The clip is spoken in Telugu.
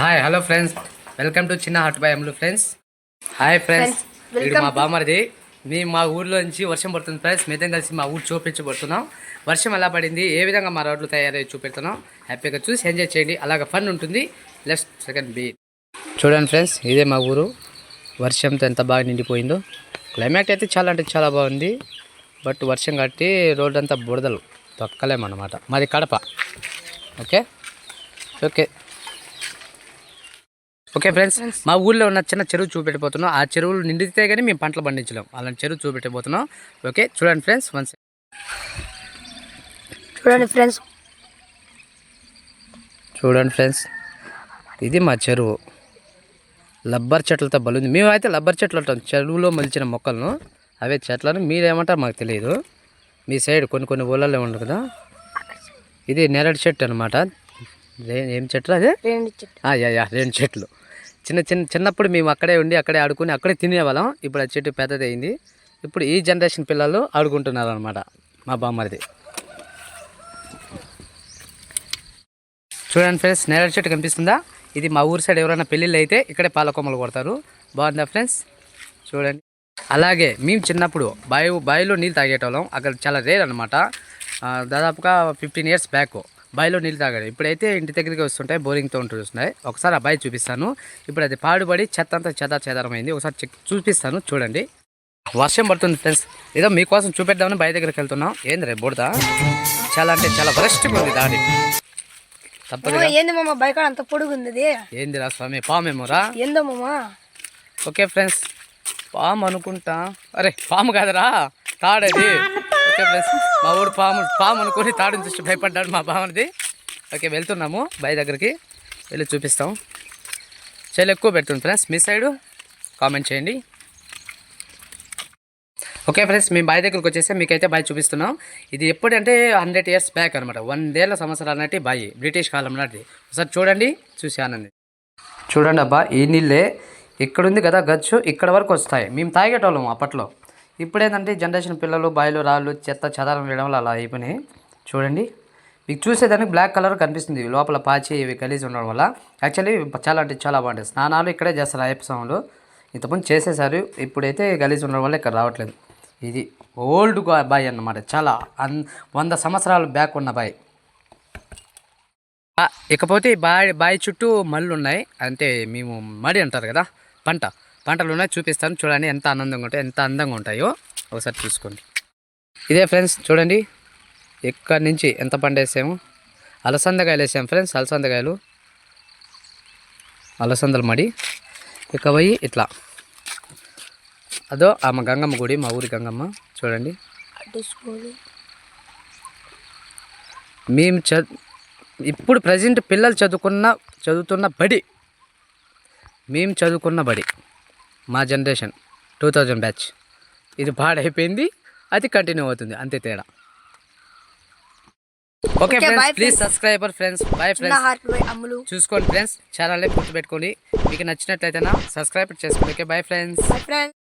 Hi hello friends welcome to చిన్న hut by Amlu friends hi friends ఇది మా బామర్ది. మేము మా ఊర్లో నుంచి వర్షం పడుతుంది ఫ్రెండ్స్ మేతం కలిసి మా ఊరు చూపించబడుతున్నాం. వర్షం ఎలా పడింది ఏ విధంగా మా రోడ్లు తయారై చూపెడుతున్నాం. హ్యాపీగా చూసి ఎంజాయ్ చేయండి. అలాగ ఫన్ ఉంటుంది. లెఫ్ట్ సెకండ్ బీ చూడండి ఫ్రెండ్స్ ఇదే మా ఊరు. వర్షంతో ఎంత బాగా నిండిపోయిందో. క్లైమేట్ అయితే చాలా అంటే చాలా బాగుంది. బట్ వర్షం కట్టి రోడ్ అంతా బురదలు. తొక్కలేమన్నమాట. మాది Kadapa. Okay okay okay friends మా ఊర్లో ఉన్న చిన్న చెరువు చూపెట్టబోతున్నాం. ఆ చెరువులు నిండితే కానీ మేము పంటలు పండించలేం. అలాంటి చెరువు చూపెట్టబోతున్నాం. ఓకే చూడండి ఫ్రెండ్స్ వన్స్ చూడండి ఫ్రెండ్స్. చూడండి ఫ్రెండ్స్ ఇది మా చెరువు. లబ్బర్ చెట్లతో బలుంది మేమైతే లబ్బర్ చెట్లు అంటాం. చెరువులో మలిచిన మొక్కలను అవే చెట్లను మీరేమంటారు మాకు తెలియదు. మీ సైడ్ కొన్ని కొన్ని ఊళ్ళల్లో ఉండదు కదా. ఇది నెరటి చెట్టు అనమాట ఏం చెట్లు అదే? రెండు యా యా రెండు చెట్లు. చిన్న చిన్న చిన్నప్పుడు మేము అక్కడే ఉండి అక్కడే ఆడుకుని అక్కడే తినేవాళ్ళం. ఇప్పుడు ఆ చెట్టు పెద్దదైంది. ఇప్పుడు ఈ జనరేషన్ పిల్లలు ఆడుకుంటున్నారు అనమాట మా బామ్మరిది. చూడండి ఫ్రెండ్స్ నేరేడు చెట్టు కనిపిస్తుందా? ఇది మా ఊరి సైడ్ ఎవరైనా పెళ్ళిళ్ళు అయితే ఇక్కడే పాలకొమ్మలు కొడతారు. బాగుందా ఫ్రెండ్స్? చూడండి. అలాగే మేము చిన్నప్పుడు బావి బావిలో నీళ్ళు తాగేటోళ్ళం. అక్కడ చాలా రేర్ అనమాట దాదాపుగా ఫిఫ్టీన్ ఇయర్స్ బ్యాక్. బావిలో నీళ్ళు తాగాడు. ఇప్పుడైతే ఇంటి దగ్గరికి వస్తుంటాయి బోరింగ్తో ఉంటూ వస్తున్నాయి ఒకసారి ఆ బావి చూపిస్తాను. ఇప్పుడు అది పాడుబడి చెత్త అంతా చెదా చెదారమైంది. ఒకసారి చెక్ చూపిస్తాను చూడండి. వర్షం పడుతుంది ఫ్రెండ్స్. ఏదో మీకోసం చూపెడదామని బావి దగ్గరికి వెళ్తున్నాం. ఏంది రే బుడద చాలా అంటే చాలా వరస్ట్గా ఉంది తప్పదుగా ఏంది మామ అంత పొడుగు ఉంది అది ఏందిరా స్వామి పామేమోరా ఏందో మామ? Okay friends. పాము అనుకుంటా. అరే పాము కాదురా. తాడది ఓకే ఫ్రెండ్స్ మా ఊడు పాము పాము అనుకుని తాడుని చూసి భయపడ్డాడు మా బావనిది. ఓకే వెళ్తున్నాము బాయ్ దగ్గరికి. వెళ్ళి చూపిస్తాం. చాలా ఎక్కువ పెడుతుంది ఫ్రెండ్స్ మీ సైడు కామెంట్ చేయండి. ఓకే ఫ్రెండ్స్ మేము బాయ్ దగ్గరికి వచ్చేసి మీకైతే బాయ్ చూపిస్తున్నాం. ఇది ఎప్పుడంటే హండ్రెడ్ ఇయర్స్ బ్యాక్ అనమాట వందేళ్ళ సంవత్సరాలు నాటి బాయి బ్రిటిష్ కాలం నాటి ఒకసారి చూడండి చూసి ఆనంది చూడండి అబ్బా ఈ నీళ్ళే ఇక్కడుంది కదా గచ్చు ఇక్కడ వరకు వస్తాయి. మేము తాగేటోళ్ళం అప్పట్లో. ఇప్పుడేంటంటే జనరేషన్ పిల్లలు బాయిలు రాళ్ళు చెత్త చదరం వేయడం వల్ల అలా అయిపోయినాయి. చూడండి. మీకు చూసేదానికి బ్లాక్ కలర్ కనిపిస్తుంది. లోపల పాచి ఇవి కలిసి ఉండడం వల్ల. యాక్చువల్లీ చాలా అంటే చాలా బాగుంటాయి. స్నానాలు ఇక్కడే చేస్తారు అయ్యప్ప స్వాములు ఇంతకుముందు చేసేసారు ఇప్పుడైతే గలీజ్ ఉండడం వల్ల ఇక్కడ రావట్లేదు. ఇది ఓల్డ్ బాయ్ అన్నమాట. చాలా అన్ వంద సంవత్సరాలు బ్యాక్ ఉన్న బాయ్. ఇకపోతే బాయ్ బావి చుట్టూ మళ్ళు ఉన్నాయి అంటే మేము మడి అంటారు కదా పంట. పంటలు ఉన్నాయి చూపిస్తాను. చూడండి ఎంత ఆనందంగా ఉంటాయి ఎంత అందంగా ఉంటాయో ఒకసారి చూసుకోండి. ఇదే ఫ్రెండ్స్ చూడండి. ఇక్కడి నుంచి ఎంత పంట వేసాము? అలసందకాయలు వేసాము ఫ్రెండ్స్ అలసందకాయలు. అలసందల మడి. ఇక పోయి ఇట్లా. అదో ఆమె గంగమ్మ గుడి మా ఊరి గంగమ్మ చూడండి. మేము చ ఇప్పుడు ప్రజెంట్ పిల్లలు చదువుకున్న చదువుతున్న బడి. మేము చదువుకున్న బడి. మా జనరేషన్ టూ థౌజండ్ బ్యాచ్. ఇది పాడైపోయింది అది కంటిన్యూ అవుతుంది అంతే తేడా. Okay friends please. Subscriber friends friends bye Ammulu. చూసుకోండి ఫ్రెండ్స్ ఛానల్ని గుర్తుపెట్టుకోండి మీకు నచ్చినట్లయితే సబ్స్క్రైబ్ చేసుకోండి ఓకే ఫ్రెండ్స్ బై ఫ్రెండ్స్